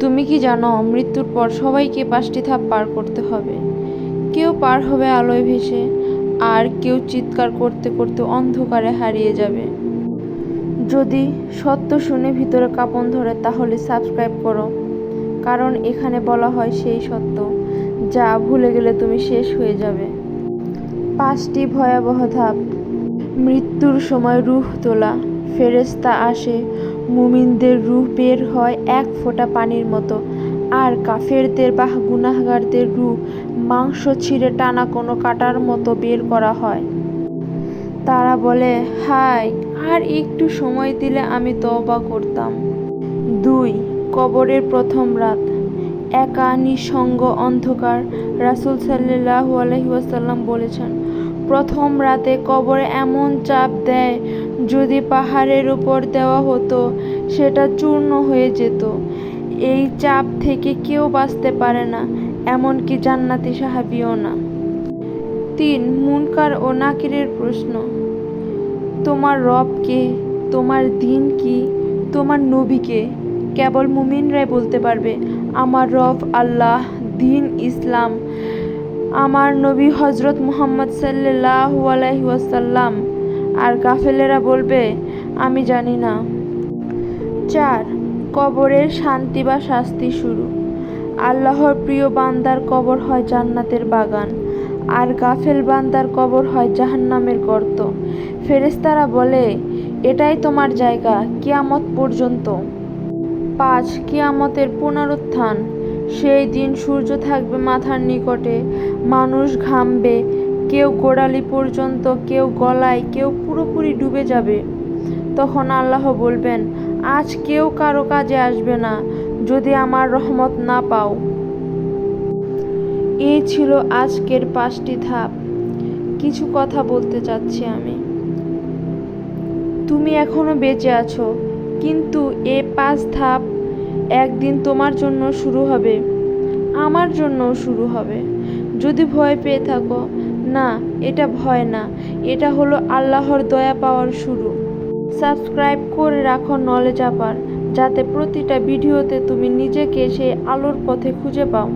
তুমি কি জানো, মৃত্যুর পর সবাইকে পাঁচটি ধাপ পার করতে হবে। কেউ পার হবে আলোয় ভেসে, আর কেউ চিৎকার করতে করতে অন্ধকারে হারিয়ে যাবে। যদি সত্য শুনে ভিতরে কাঁপন ধরে, তাহলে সাবস্ক্রাইব করো, কারণ এখানে বলা হয় সেই সত্য, যা ভুলে গেলে তুমি শেষ হয়ে যাবে। পাঁচটি ভয়াবহ ধাপ। মৃত্যুর সময় রূহ তোলা। ফেরেশতা আসে মুমিনদের রূহ বের হয় এক ফোঁটা পানির মতো। আর কাফেরদের বা গুনাহগারদের রূহ মাংস ছিঁড়ে টানা কোনো কাটার মতো বের করা হয়। তারা বলে, হাই, আর একটু সময় দিলে আমি তওবা করতাম। দুই, কবরের প্রথম রাত। একা নিঃসঙ্গ অন্ধকার। রাসূল সাল্লাল্লাহু আলাইহি ওয়াসাল্লাম বলেছেন, প্রথম রাতে কবরে এমন চাপ দেয় যদি পাহাড়ের উপর দেওয়া হতো, সেটা চূর্ণ হয়ে যেত। এই চাপ থেকে কেউ বাঁচতে পারে না, এমনকি জান্নাতি সাহাবিও না। তিন, মুনকার ও নাকিরের প্রশ্ন। তোমার রব কে? তোমার দিন কি? তোমার নবীকে কেবল মুমিনরাই বলতে পারবে, আমার রব আল্লাহ, দিন ইসলাম। আমার নবী হজরত মুহাম্মদ সাল্লাহ আলাইহি ওয়াসাল্লাম আর গাফেলেরা বলবে, আমি জানি না। চার, কবরের শান্তি বা শাস্তি শুরু। আল্লাহর প্রিয় বান্দার কবর হয় জান্নাতের বাগান, আর গাফেল বান্দার কবর হয় জাহান্নামের গর্ত। ফেরেস্তারা বলে, এটাই তোমার জায়গা, কিয়ামত পর্যন্ত। পাঁচ, কিয়ামতের পুনরুত্থান। সেই দিন সূর্য থাকবে মাথার নিকটে, মানুষ ঘামবে কেউ গোড়ালি পর্যন্ত, কেউ গলায়, কেউ পুরোপুরি ডুবে যাবে। তখন আল্লাহ বলবেন, আজ কেউ কারও কাজে আসবে না, যদি আমার রহমত না পাও। এই ছিল আজকের পাঁচটি ধাপ। কিছু কথা বলতে চাচ্ছি আমি। তুমি এখনও বেঁচে আছো, কিন্তু এ পাঁচ ধাপ একদিন তোমার জন্য শুরু হবে, আমার জন্যও শুরু হবে। যদি ভয় পেয়ে থাকো না, এটা ভয় না। এটা হলো আল্লাহর দয়া পাওয়ার শুরু। সাবস্ক্রাইব করে রাখো নলেজ আপার যাতে প্রতিটা ভিডিওতে তুমি নিজেকে সেই আলোর পথে খুঁজে পাও।